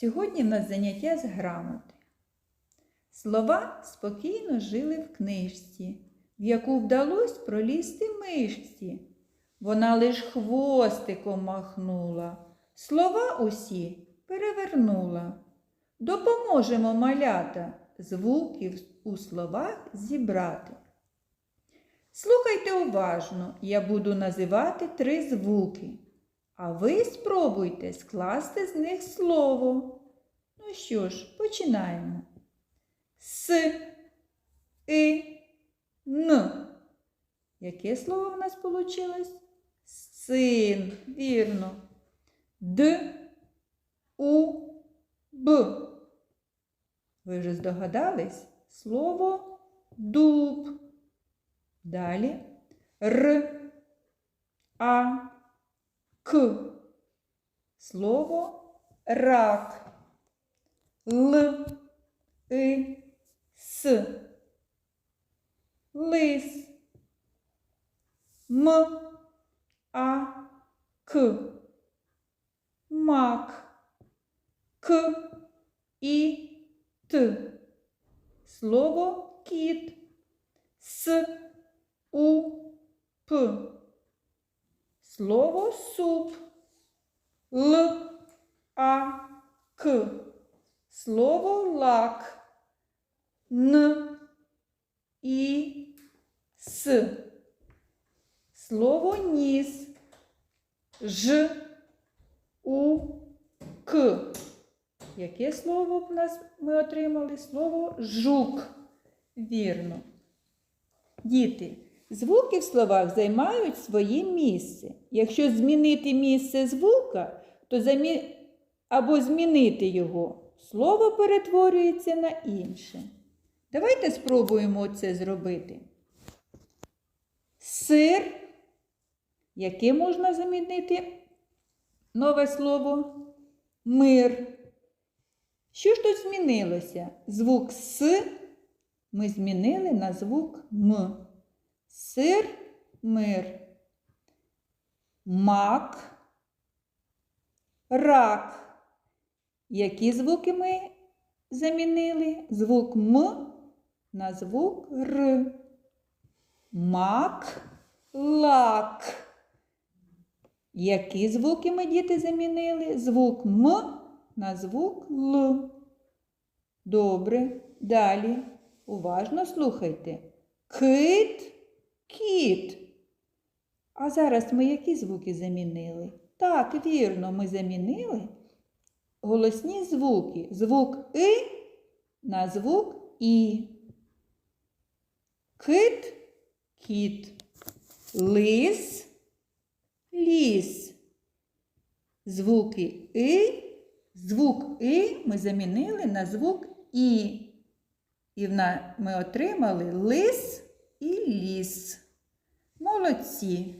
Сьогодні в нас заняття з грамоти. Слова спокійно жили в книжці, в яку вдалося пролізти мишці. Вона лиш хвостиком махнула, слова усі перевернула. Допоможемо малята звуків у словах зібрати. Слухайте уважно, я буду називати три звуки, а ви спробуйте скласти з них слово. Ну що ж, починаємо. С, И, Н. Яке слово в нас вийшло? Син, вірно. Д, У, Б. Ви вже здогадались? Слово дуб. Далі Р, А, К. Слово рак. Л, И, С. Лис. М, А, К. Мак. К, І, Т. Слово кіт. С, У, П. Слово суп. Л, А, К. Слово лак. Н, І, С. Слово ніс. Ж, У, К. Яке слово в нас ми отримали? Слово жук. Вірно. Діти, звуки в словах займають своє місце. Якщо змінити місце звука, то замі... або змінити його, слово перетворюється на інше. Давайте спробуємо це зробити. Сир. Яке можна замінити нове слово? Мир. Що ж тут змінилося? Звук С ми змінили на звук М. Сир, мир. Мак, рак. Які звуки ми замінили? Звук М на звук Р. Мак, лак. Які звуки ми діти замінили? Звук М на звук Л. Добре. Далі. Уважно слухайте. Кит, кіт. А зараз ми які звуки замінили? Так, вірно, ми замінили голосні звуки. Звук И на звук І. Кит, кіт. Лис, ліс. Звуки И, звук И ми замінили на звук І. І ми отримали лис і ліс. Молодці!